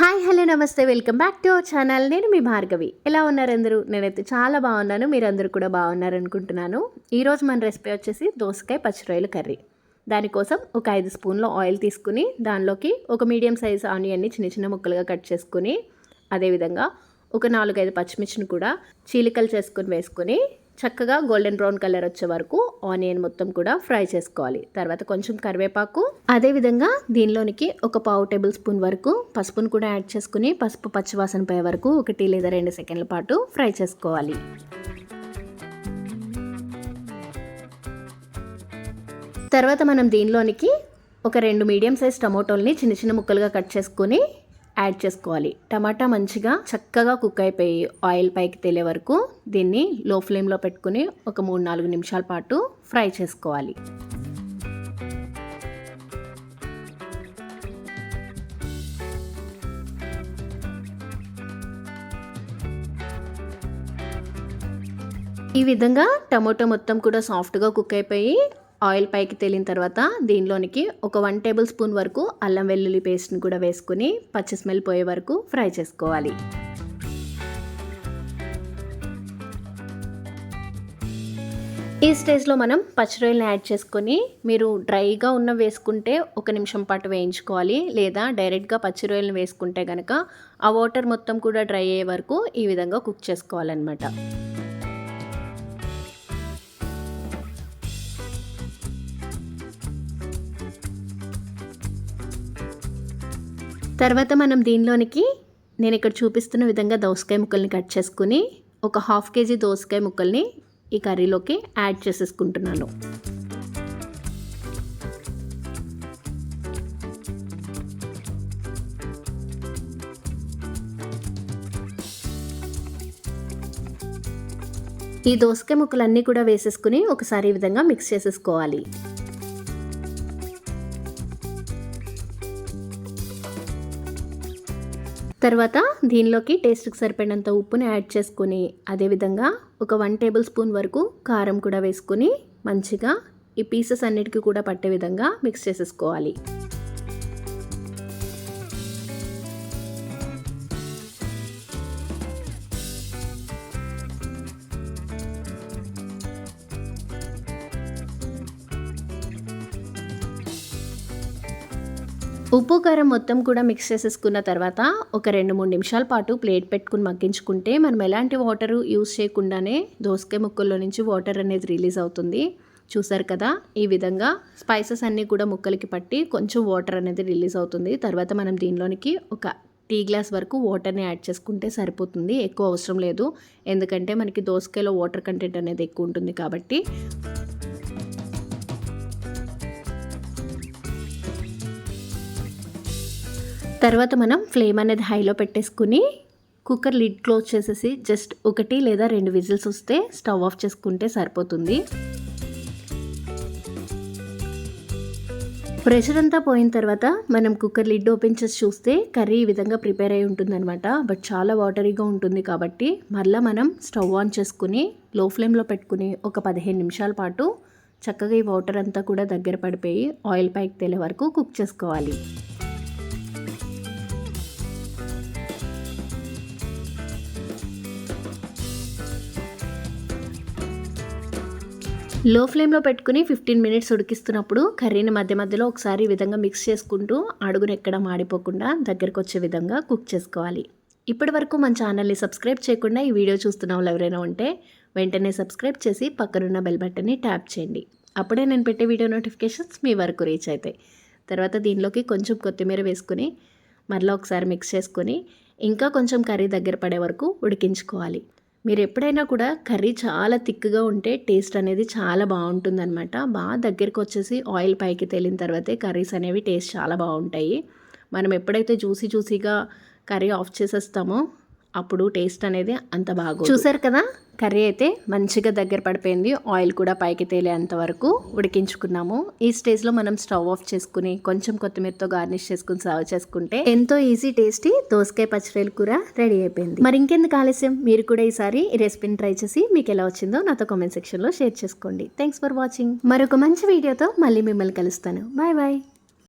Hi hello నమస్తే welcome back to our channel. నేను మీ భార్గవి. ఎలా ఉన్నారు అందరూ? నేనైతే చాలా బాగున్నాను. మీరందరూ కూడా బాగున్నారు అనుకుంటున్నాను. ఈరోజు మన రెసిపీ వచ్చేసి దోసకాయ పచ్చిరొయ్యల కర్రీ. దానికోసం ఒక ఐదు స్పూన్ల ఆయిల్ తీసుకుని దానిలోకి ఒక మీడియం సైజ్ ఆనియన్ని చిన్న చిన్న ముక్కలుగా కట్ చేసుకుని అదేవిధంగా ఒక నాలుగైదు పచ్చిమిర్చిని కూడా చీలికలు చేసుకుని వేసుకుని చక్కగా గోల్డెన్ బ్రౌన్ కలర్ వచ్చే వరకు ఆనియన్ మొత్తం కూడా ఫ్రై చేసుకోవాలి. తర్వాత కొంచెం కరివేపాకు. అదేవిధంగా దీనిలోనికి ఒక పావు టేబుల్ స్పూన్ వరకు పసుపును కూడా యాడ్ చేసుకుని పసుపు పచ్చివాసన పోయే వరకు ఒకటి లేదా రెండు సెకండ్ల పాటు ఫ్రై చేసుకోవాలి. తర్వాత మనం దీనిలోనికి ఒక రెండు మీడియం సైజ్ టమోటోల్ని చిన్న చిన్న ముక్కలుగా కట్ చేసుకొని యాడ్ చేసుకోవాలి. టమాటా మంచిగా చక్కగా కుక్ అయిపోయి ఆయిల్ పైకి తేలే వరకు దీన్ని లో ఫ్లేమ్లో పెట్టుకుని ఒక మూడు నాలుగు నిమిషాల పాటు ఫ్రై చేసుకోవాలి. ఈ విధంగా టమోటా మొత్తం కూడా సాఫ్ట్గా కుక్ అయిపోయి ఆయిల్ పైకి తేలిన తర్వాత దీనిలోనికి ఒక వన్ టేబుల్ స్పూన్ వరకు అల్లం వెల్లుల్లి పేస్ట్ని కూడా వేసుకుని పచ్చి స్మెల్ పోయే వరకు ఫ్రై చేసుకోవాలి. ఈ స్టేజ్లో మనం పచ్చిరొయ్యలను యాడ్ చేసుకొని మీరు డ్రైగా ఉన్న వేసుకుంటే ఒక నిమిషం పాటు వేయించుకోవాలి. లేదా డైరెక్ట్గా పచ్చిరొయ్యలను వేసుకుంటే కనుక ఆ వాటర్ మొత్తం కూడా డ్రై అయ్యే వరకు ఈ విధంగా కుక్ చేసుకోవాలన్నమాట. తర్వాత మనం దీనిలోనికి నేను ఇక్కడ చూపిస్తున్న విధంగా దోసకాయ ముక్కల్ని కట్ చేసుకుని ఒక హాఫ్ కేజీ దోసకాయ ముక్కల్ని ఈ కర్రీలోకి యాడ్ చేసేసుకుంటున్నాను. ఈ దోసకాయ ముక్కలన్నీ కూడా వేసేసుకుని ఒకసారి ఈ విధంగా మిక్స్ చేసేసుకోవాలి. తర్వాత దీనిలోకి టేస్ట్కి సరిపడినంత ఉప్పుని యాడ్ చేసుకొని అదేవిధంగా ఒక వన్ టేబుల్ స్పూన్ వరకు కారం కూడా వేసుకుని మంచిగా ఈ పీసెస్ అన్నిటికీ కూడా పట్టే విధంగా మిక్స్ చేసేసుకోవాలి. ఉప్పు కారం మొత్తం కూడా మిక్స్ చేసేసుకున్న తర్వాత ఒక రెండు మూడు నిమిషాల పాటు ప్లేట్ పెట్టుకుని మగ్గించుకుంటే మనం ఎలాంటి వాటర్ యూస్ చేయకుండానే దోసకాయ ముక్కల్లో నుంచి వాటర్ అనేది రిలీజ్ అవుతుంది. చూసారు కదా ఈ విధంగా స్పైసెస్ అన్నీ కూడా ముక్కలకి పట్టి కొంచెం వాటర్ అనేది రిలీజ్ అవుతుంది. తర్వాత మనం దీనిలోనికి ఒక టీ గ్లాస్ వరకు వాటర్ని యాడ్ చేసుకుంటే సరిపోతుంది. ఎక్కువ అవసరం లేదు. ఎందుకంటే మనకి దోసకాయలో వాటర్ కంటెంట్ అనేది ఎక్కువ ఉంటుంది కాబట్టి తర్వాత మనం ఫ్లేమ్ అనేది హైలో పెట్టేసుకుని కుక్కర్ లిడ్ క్లోజ్ చేసేసి జస్ట్ ఒకటి లేదా రెండు విజిల్స్ వస్తే స్టవ్ ఆఫ్ చేసుకుంటే సరిపోతుంది. ప్రెషర్ అంతా పోయిన తర్వాత మనం కుక్కర్ లిడ్ ఓపెన్ చేసి చూస్తే కర్రీ ఈ విధంగా ప్రిపేర్ అయి ఉంటుందన్నమాట. బట్ చాలా వాటరీగా ఉంటుంది కాబట్టి మళ్ళీ మనం స్టవ్ ఆన్ చేసుకుని లో ఫ్లేమ్లో పెట్టుకుని ఒక పదిహేను నిమిషాల పాటు చక్కగా ఈ వాటర్ అంతా కూడా దగ్గర పడిపోయి ఆయిల్ పైకి తేలే వరకు కుక్ చేసుకోవాలి. లో ఫ్లేమ్లో పెట్టుకుని ఫిఫ్టీన్ మినిట్స్ ఉడికిస్తున్నప్పుడు కర్రీని మధ్య మధ్యలో ఒకసారి ఈ విధంగా మిక్స్ చేసుకుంటూ అడుగును ఎక్కడ మాడిపోకుండా దగ్గరకు వచ్చే విధంగా కుక్ చేసుకోవాలి. ఇప్పటి వరకు మన ఛానల్ని సబ్స్క్రైబ్ చేయకుండా ఈ వీడియో చూస్తున్న వాళ్ళు ఎవరైనా ఉంటే వెంటనే సబ్స్క్రైబ్ చేసి పక్కనున్న బెల్ బటన్ని ట్యాప్ చేయండి. అప్పుడే నేను పెట్టే వీడియో నోటిఫికేషన్స్ మీ వరకు రీచ్ అవుతాయి. తర్వాత దీనిలోకి కొంచెం కొత్తిమీర వేసుకుని మరలా ఒకసారి మిక్స్ చేసుకొని ఇంకా కొంచెం కర్రీ దగ్గర పడే వరకు ఉడికించుకోవాలి. మీరు ఎప్పుడైనా కూడా కర్రీ చాలా థిక్గా ఉంటే టేస్ట్ అనేది చాలా బాగుంటుందన్నమాట. బాగా దగ్గరికి వచ్చేసి ఆయిల్ పైకి తేలిన తర్వాతే కర్రీస్ అనేవి టేస్ట్ చాలా బాగుంటాయి. మనం ఎప్పుడైతే జ్యూసీ జ్యూసీగా కర్రీ ఆఫ్ చేసేస్తామో అప్పుడు టేస్ట్ అనేది అంత బాగా చూసారు కదా? కర్రీ అయితే మంచిగా దగ్గర పడిపోయింది. ఆయిల్ కూడా పైకి తేలేంత వరకు ఉడికించుకున్నాము. ఈ స్టేజ్లో మనం స్టవ్ ఆఫ్ చేసుకుని కొంచెం కొత్తిమీరతో గార్నిష్ చేసుకుని సర్వ్ చేసుకుంటే ఎంతో ఈజీ టేస్టీ దోసకాయ పచ్చడిల కూర రెడీ అయిపోయింది. మరి ఇంకెందుకు ఆలస్యం? మీరు కూడా ఈసారి ఈ రెసిపీని ట్రై చేసి మీకు ఎలా వచ్చిందో నాతో కామెంట్ సెక్షన్లో షేర్ చేసుకోండి. థ్యాంక్స్ ఫర్ వాచింగ్ మరొక మంచి వీడియోతో మళ్ళీ మిమ్మల్ని కలుస్తాను. Bye bye